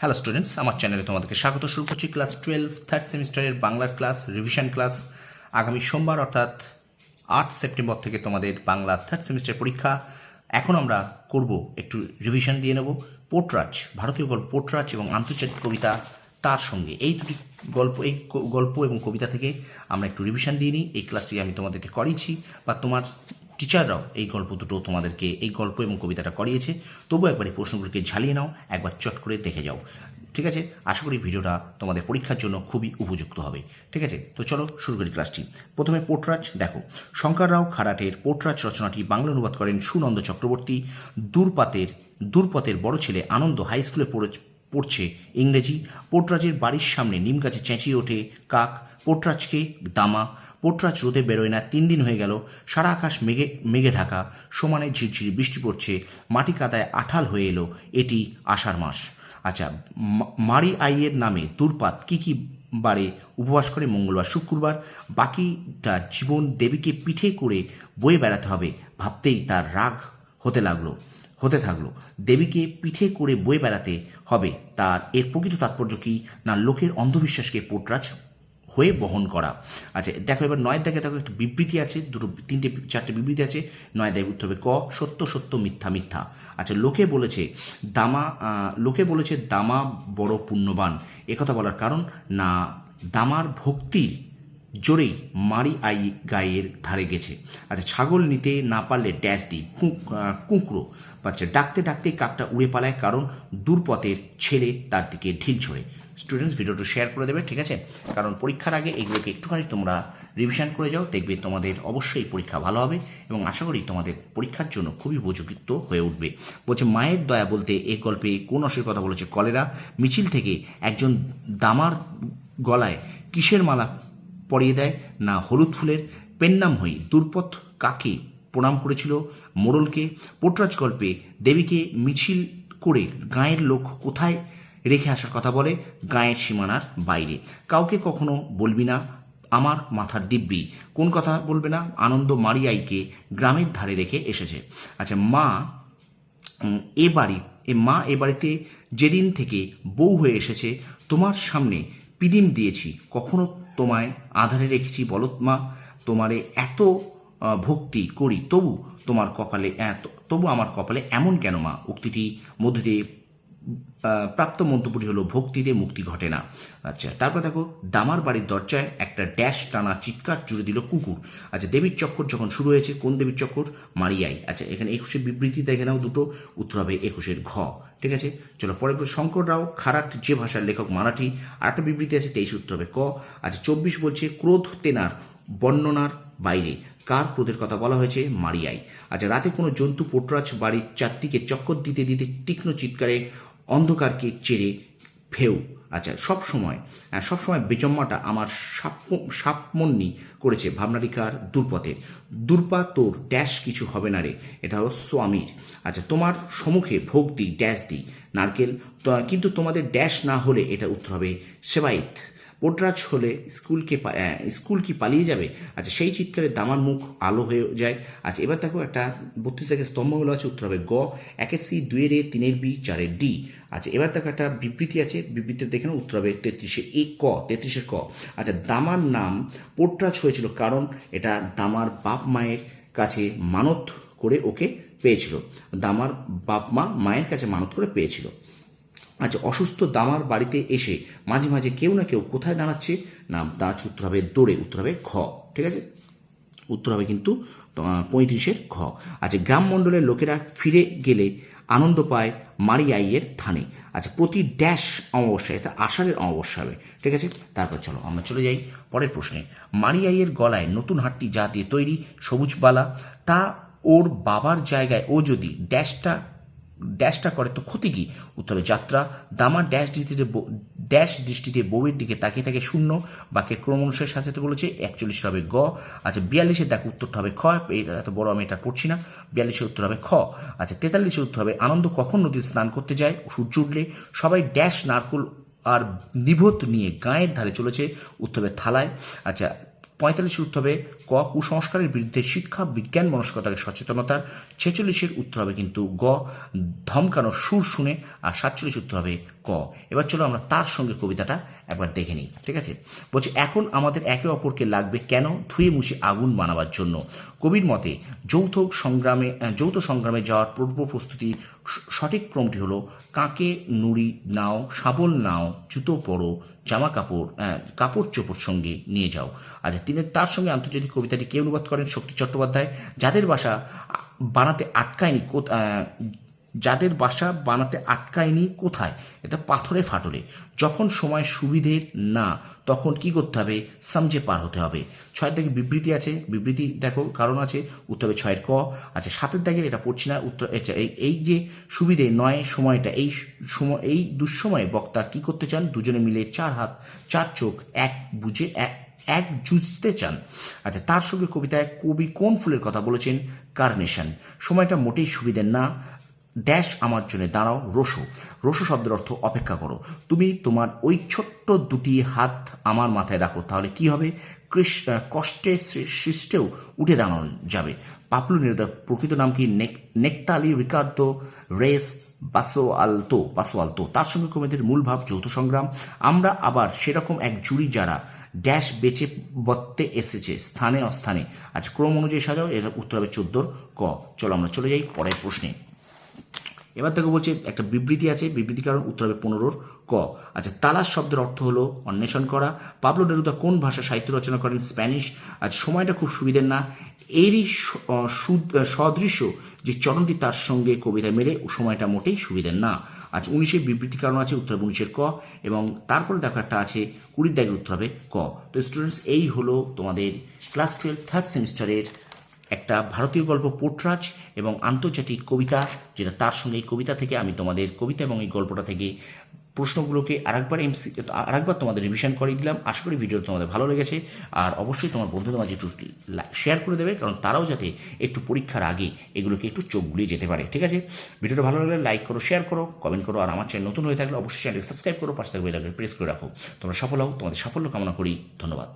Hello students আমার চ্যানেলে তোমাদেরকে স্বাগত। শুরু করছি ক্লাস টুয়েলভ থার্ড সেমিস্টারের বাংলার ক্লাস রিভিশন ক্লাস আগামী সোমবার অর্থাৎ আট সেপ্টেম্বর থেকে তোমাদের বাংলা থার্ড সেমিস্টার পরীক্ষা। এখন আমরা করব একটু রিভিশন দিয়ে নেব। পোটরাজ, ভারতীয় গল্প পোটরাজ এবং আন্তর্জাতিক কবিতা তার সঙ্গে। এই দুটি গল্প, এই গল্প এবং কবিতা থেকে আমরা একটু রিভিশন দিয়ে নিই। এই ক্লাসটি আমি তোমাদেরকে করিয়েছি বা তোমার টিচাররাও এই গল্প দুটো তোমাদেরকে এই গল্প এবং কবিতাটা করিয়েছে। তবু একবার এই প্রশ্নগুলোকে ঝালিয়ে নাও, একবার চট করে দেখে যাও। ঠিক আছে? আশা করি ভিডিওটা তোমাদের পরীক্ষার জন্য খুবই উপযুক্ত হবে। ঠিক আছে? তো চলো শুরু করি ক্লাসটি। প্রথমে পোটরাজ, দেখো। শঙ্কররাও খারাটের পোটরাজ রচনাটি বাংলা অনুবাদ করেন সুনন্দ চক্রবর্তী। দূরপাতের দূরপথের বড় ছেলে আনন্দ হাই স্কুলে পড়ে, পড়ছে ইংরেজি। পোটরাজের বাড়ির সামনে নিম গাছে চেঁচিয়ে ওঠে কাক। পোটরাজকে দামা পোটরাজ রোদে বেরোয় না, তিন দিন হয়ে গেল, সারা আকাশ মেঘে মেঘে ঢাকা, সমানে ঝিরঝিরি বৃষ্টি পড়ছে, মাটি কাদায় আঠাল হয়ে এলো, এটি আষাঢ় মাস। আচ্ছা মারি আইয়ের নামে দুর্পাত কি কি বারে উপবাস করে মঙ্গলবার, শুক্রবার? বাকিটা জীবন দেবীকে পিঠে করে বয়ে বেড়াতে হবে ভাবতেই তার রাগ হতে লাগল, হতে থাকল। দেবীকে পিঠে করে বয়ে বেড়াতে হবে, তার এর প্রকৃত তাৎপর্য কি? না লোকের অন্ধবিশ্বাসকে পোটরাজ হয়ে বহন করা। আচ্ছা দেখো এবার নয় দাগে দেখো একটা বিবৃতি আছে, দুটো, তিনটে, চারটে বিবৃতি আছে, নয় দাগে উত্তর হবে ক, সত্য সত্য, মিথ্যা মিথ্যা। আচ্ছা লোকে বলেছে দামা লোকে বলেছে দামা বড় পুণ্যবান। একথা বলার কারণ, না, দামার ভক্তির জোরেই মারি আই গায়ের ধারে গেছে। আচ্ছা ছাগল নিতে না পারলে ড্যাশ দিই কুঁকড়ো। আচ্ছা ডাকতে, ডাকতেই কাকটা উড়ে পালায়, কারণ দূরপথের ছেলে তার দিকে ঢিল ছড়ে। স্টুডেন্টস ভিডিওটা শেয়ার করে দেবে, ঠিক আছে? কারণ পরীক্ষার আগে এগুলোকে একটুখানি তোমরা রিভিশন করে যাও, দেখবে তোমাদের অবশ্যই পরীক্ষা ভালো হবে এবং আশা করি তোমাদের পরীক্ষার জন্য খুবই উপযুক্ত হয়ে উঠবে। বলছে, মায়ের দয়া বলতে এই গল্পে কোন অসুর কথা বলেছে কলেরা? মিছিল থেকে একজন দামার গলায় কিসের মালা পরিয়ে দেয়? না, হলুদ ফুলের। পেন্নাম হই দুর্পথ কাকে প্রণাম করেছিল মোড়লকে। পোটরাজ গল্পে দেবীকে মিছিল করে গাঁয়ের লোক কোথায়? রেখে আসার কথা বলে গাঁয়ের সীমানার বাইরে। কাউকে কখনো বলবি না, আমার মাথার দিব্যি। কোন কথা বলবে না, আনন্দ মারিয়াইকে গ্রামের ধারে রেখে এসেছে। আচ্ছা মা এ বাড়ি, এ মা এ বাড়িতে যেদিন থেকে বউ হয়ে এসেছে, তোমার সামনে পিদিম দিয়েছি। কখনো তোমায় আধারে রেখেছি বলত মা, তোমারে এত ভক্তি করি। তবু তোমার কপালে এত, তবু আমার কপালে এমন কেন মা? উক্তিটি মধ্যে দিয়ে প্রাপ্ত মন্তব্যটি হলো, ভক্তিতে মুক্তি ঘটে না। আচ্ছা তারপর দেখো, দামার বাড়ির দরজায় একটা ড্যাশ টানা চিৎকার জুড়ে দিল কুকুর। আচ্ছা দেবীর চক্কর যখন শুরু হয়েছে, কোন দেবীর চক্কর? মারিয়াই। আচ্ছা এখানে একুশের বিবৃতি, দেখে নাও দুটো। উত্তর হবে একুশের ঘ। ঠিক আছে? চলো, পরে শঙ্কর রাও খারাট যে ভাষার লেখক মারাঠি আর একটা বিবৃতি আছে, তেইশ উত্তর হবে ক। আচ্ছা চব্বিশ বলছে, ক্রোধ তেনার, বর্ণনার বাইরে। কার ক্রোধের কথা বলা হয়েছে? মারিয়াই। আচ্ছা রাতে কোনো জন্তু পোটরাজ বাড়ির চারদিকে চক্কর দিতে দিতে তীক্ষ্ণ চিৎকারে অন্ধকারকে চেরে ফেউ। আচ্ছা সব সময় সব সময় বেজম্মাটা আমার সাপ সাপমন্নি করেছে ভাবনারিকার দুর্পথের দুর্পা, তোর ড্যাশ কিছু হবে না রে, এটা হলো স্বামীর। আচ্ছা তোমার সম্মুখে ভোগ দিই, ড্যাশ দিই, নারকেল। কিন্তু তোমাদের ড্যাশ না হলে এটা উত্তর হবে সেবাইত পোটরাজ হলে স্কুলকে স্কুল কি পালিয়ে যাবে? আচ্ছা সেই চিৎকারে দামার মুখ আলো হয়ে যায়। আচ্ছা এবার দেখো একটা বত্রিশ থেকে স্তম্ভগুলো আছে উত্তর হবে গ একের সি দুয়ের এ তিনের বি চারের ডি। আচ্ছা এবার দেখো একটা বিবৃতি আছে বিবৃতি দেখে উত্তর হবে তেত্রিশে এ, ক, তেত্রিশের ক। আচ্ছা দামার নাম পোটরাজ হয়েছিল কারণ এটা দামার বাপ মায়ের কাছে মানত করে ওকে পেয়েছিল। দামার বাপ মা মায়ের কাছে মানত করে পেয়েছিল। আচ্ছা অসুস্থ দামার বাড়িতে এসে মাঝে মাঝে কেউ না কেউ কোথায় দাঁড়াচ্ছে? না দাঁড়াচ্ছে উত্তর হবে দৌড়ে, উত্তর হবে খ ঠিক আছে? উত্তর হবে কিন্তু পঁয়ত্রিশের ঘ। আচ্ছা গ্রাম মণ্ডলের লোকেরা ফিরে গেলে আনন্দ পায় মারিয়াইয়ের থানে। আচ্ছা প্রতি ড্যাশ অমাবস্যা এটা আষাঢ়ের অমাবস্যা হবে, ঠিক আছে? তারপর চলো, আমরা চলে যাই পরের প্রশ্নে। মারিয়াইয়ের গলায় নতুন হাটটি যা দিয়ে তৈরি সবুজ বালা, তা ওর বাবার জায়গায় ও যদি ড্যাশটা ড্যাশটা করে তো ক্ষতি কী? উত্তরে, যাত্রা, দামার ড্যাশ দৃষ্টিতে ড্যাশ দৃষ্টিতে বউয়ের দিকে তাকিয়ে থাকে শূন্য। বাক্যের ক্রম অনুসারে সাজাতে বলেছে, একচল্লিশ হবে গ। আচ্ছা বিয়াল্লিশের দেখো উত্তরটা হবে খ এটা এত বড় আমি এটা পড়ছি না। বিয়াল্লিশের উত্তর হবে খ। আচ্ছা তেতাল্লিশের উত্তর হবে, আনন্দ কখন নদীর স্নান করতে যায়? সূর্য উঠলে সবাই ড্যাশ, নারকুল আর নিভত নিয়ে গায়ের ধারে চলেছে। উত্তর হবে থালায়। আচ্ছা পঁয়তাল্লিশের উত্তর হবে। ক, কুসংস্কারের বিরুদ্ধে শিক্ষা, বিজ্ঞান, মনস্কতাকে সচেতনতার। ছেচল্লিশের উত্তর হবে কিন্তু গ ধমকানো সুর শুনে। আর সাতচল্লিশ উত্তর হবে ক। এবার চলো আমরা তার সঙ্গে কবিতাটা একবার দেখে নিই। ঠিক আছে? বলছি, এখন আমাদের একে অপরকে লাগবে কেন ধুয়ে মুছে আগুন বানাবার জন্য? কবির মতে, যৌথ সংগ্রামে যৌথ সংগ্রামে যাওয়ার পূর্ব প্রস্তুতি সঠিক ক্রমটি হলো, কাকে নুড়ি নাও, শাবল নাও, জুতো পরো জামা কাপড় কাপড় চোপড় সঙ্গে নিয়ে যাও। আচ্ছা তিনি তার সঙ্গে আন্তর্জাতিক কবিতাটি কে অনুবাদ করেন? শক্তি চট্টোপাধ্যায়। যাদের বাসা বানাতে আটকায়নি যাদের বাসা বানাতে আটকায়নি কোথায়? এটা পাথরে ফাটলে। যখন সময় সুবিধের না তখন কি করতে হবে? সামজে পার হতে হবে। ছয়ের দাগে বিবৃতি আছে। বিবৃতি দেখো কারণ আছে। উত্তর হবে ছয়ের ক। আচ্ছা সাতের দাগের এটা পড়ছি না। উত্তর আচ্ছা, এই যে সুবিধে নয় সময়টা এই সময় এই দুঃসময়ে বক্তা কি করতে চান? দুজনে মিলে চার হাত চার চোখ এক বুঝে এক এক জুঝতে চান। আচ্ছা তার সঙ্গে কবিতায় কবি কোন ফুলের কথা বলেছেন? কার্নেশন। সময়টা মোটেই সুবিধের না। ড্যাশ আমার জন্য, দাঁড়াও, রোসো। রোসো শব্দের অর্থ অপেক্ষা করো। তুমি তোমার ওই ছোট্ট দুটি হাত আমার মাথায় রাখো, তাহলে কি হবে? কষ্টে সৃষ্টেও উঠে দাঁড়ানো যাবে। পাপলু নিরোধক, প্রকৃত নাম কি? নেক- নেকটালি রিকার্দো, রেস, বাসো আলতো বাসো আলতো। তার সঙ্গে কবিদের মূল ভাব যৌথ সংগ্রাম। আমরা আবার সেরকম এক জুড়ি যারা ড্যাশ বেচে বত্তে এসেছে, স্থানে অস্থানে। আজ ক্রম অনুযায়ী সাজাও এটা উত্তর হবে চোদ্দোর ক। চলো আমরা চলে যাই পরের প্রশ্নে। এবার দেখো বলছে, একটা বিবৃতি আছে বিবৃতি কারণ উত্তর হবে পনেরোর ক। আচ্ছা তালাশ শব্দের অর্থ হলো অন্বেষণ করা। পাবলো নেরুদা কোন ভাষা সাহিত্য রচনা করেন? স্প্যানিশ। আজ সময়টা খুব সুবিধের না। এরই সদৃশ্য যে চরণটি তার সঙ্গে কবিতা মেলে সময়টা মোটেই সুবিধের না। আজ উনিশে বিবৃতি কারণ আছে উত্তর হবে উনিশের ক এবং তারপরে দেখো একটা আছে, কুড়ির দাগের উত্তর হবে ক। তো স্টুডেন্টস এই হলো তোমাদের ক্লাস টুয়েলভ থার্ড সেমিস্টারের একটা ভারতীয় গল্প পোটরাজ এবং আন্তর্জাতিক কবিতা, যেটা তার সঙ্গে এই কবিতা থেকে আমি তোমাদের কবিতা এবং এই গল্পটা থেকে প্রশ্নগুলোকে আরেকবার এমসি, আরেকবার তোমাদের রিভিশন করে দিলাম। আশা করি ভিডিও তোমাদের ভালো লেগেছে। আর অবশ্যই তোমার বন্ধুদের মাঝে একটু শেয়ার করে দেবে, কারণ তারাও যাতে একটু পরীক্ষার আগে এগুলোকে একটু চোখ গুলিয়ে যেতে পারে। ঠিক আছে? ভিডিওটা ভালো লাগলে লাইক করো শেয়ার করো কমেন্ট করো, আর আমার চ্যানেল নতুন হয়ে থাকলে অবশ্যই চ্যানেলকে সাবস্ক্রাইব করো, পাশে থাকবে প্রেস করে রাখো। তোমরা সফল হও, তোমাদের সাফল্য কামনা করি। ধন্যবাদ।